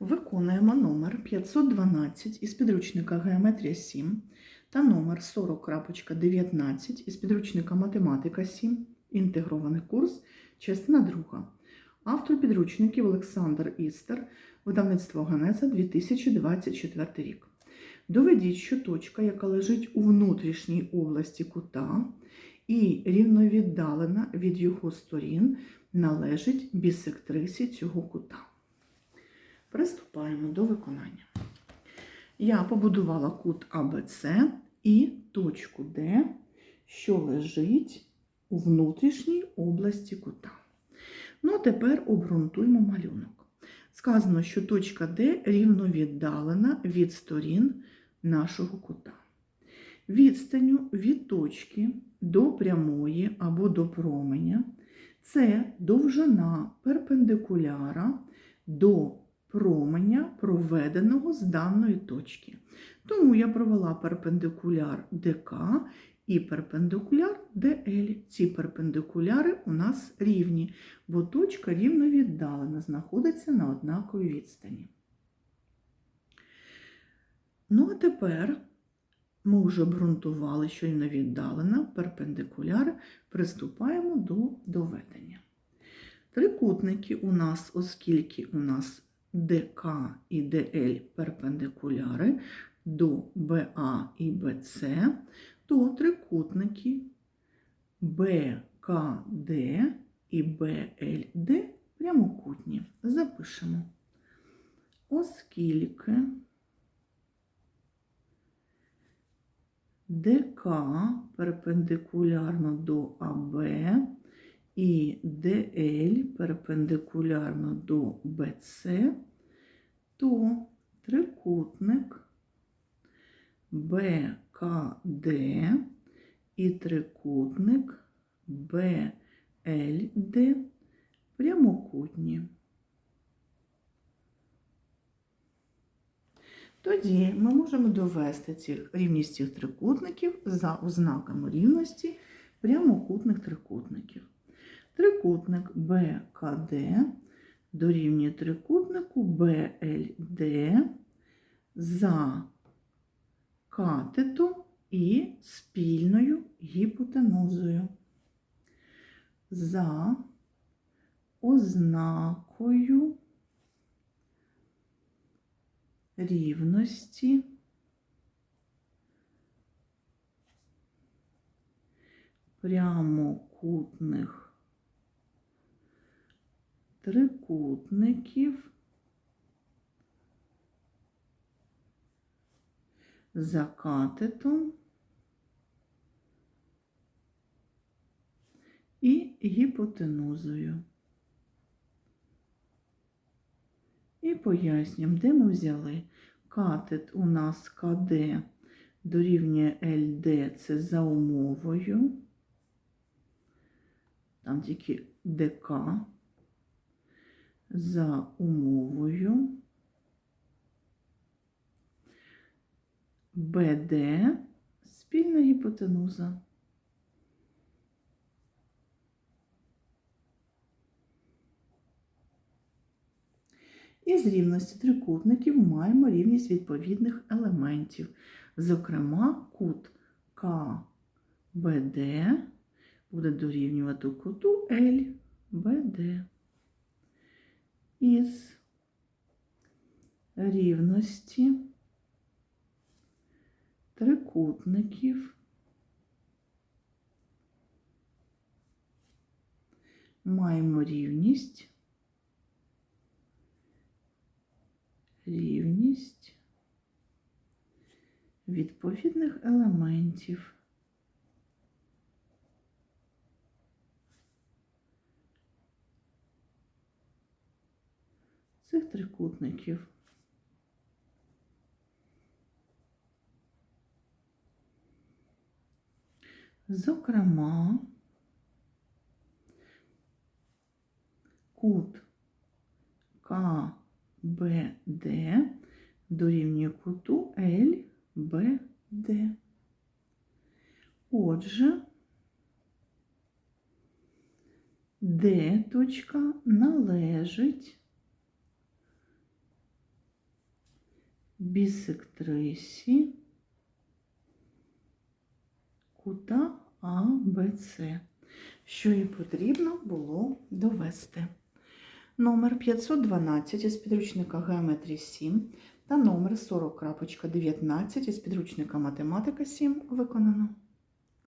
Виконуємо номер 512 із підручника Геометрія 7 та номер 40.19 із підручника Математика 7, інтегрований курс, частина 2. Автор підручників Олександр Істер, видавництво Генеза 2024 рік. Доведіть, що точка, яка лежить у внутрішній області кута і рівновіддалена від його сторін, належить бісектрисі цього кута. Приступаємо до виконання. Я побудувала кут АБЦ і точку Д, що лежить у внутрішній області кута. Ну, а тепер обґрунтуємо малюнок. Сказано, що точка Д рівно віддалена від сторін нашого кута. Відстанню від точки до прямої або до променя це довжина перпендикуляра до променя, проведеного з даної точки. Тому я провела перпендикуляр ДК і перпендикуляр ДЛ. Ці перпендикуляри у нас рівні, бо точка рівно віддалена, знаходиться на однаковій відстані. Ну, а тепер ми вже обґрунтували, що рівно віддалена перпендикуляр, приступаємо до доведення. Трикутники у нас, оскільки у нас ДК і ДЛ перпендикуляри до БА і БЦ, то трикутники БКД і БЛД прямокутні. Запишемо. Оскільки ДК перпендикулярно до АБ і ДЛ перпендикулярно до БЦ, то трикутник БКД і трикутник БЛД прямокутні. Тоді ми можемо довести ці, рівність цих трикутників за ознаками рівності прямокутних трикутників. Трикутник БКД дорівнює трикутнику БЛД за катетом і спільною гіпотенузою. За ознакою рівності прямокутних трикутників за катетом і гіпотенузою. І пояснюємо, де ми взяли катет у нас КД дорівнює ЛД, це за умовою. Там тільки ДК за умовою. БД спільна гіпотенуза. Із рівності трикутників маємо рівність відповідних елементів. Зокрема, кут КБД буде дорівнювати куту ЛБД. Із рівності трикутників маємо рівність рівність відповідних елементів. Цих трикутників. Зокрема, кут К БД дорівнює куту ЛБД. Отже, Д точка належить бісектрисі кута АБЦ, що і потрібно було довести. Номер 512 із підручника Геометрії 7 та номер 40.19 із підручника Математика 7 виконано.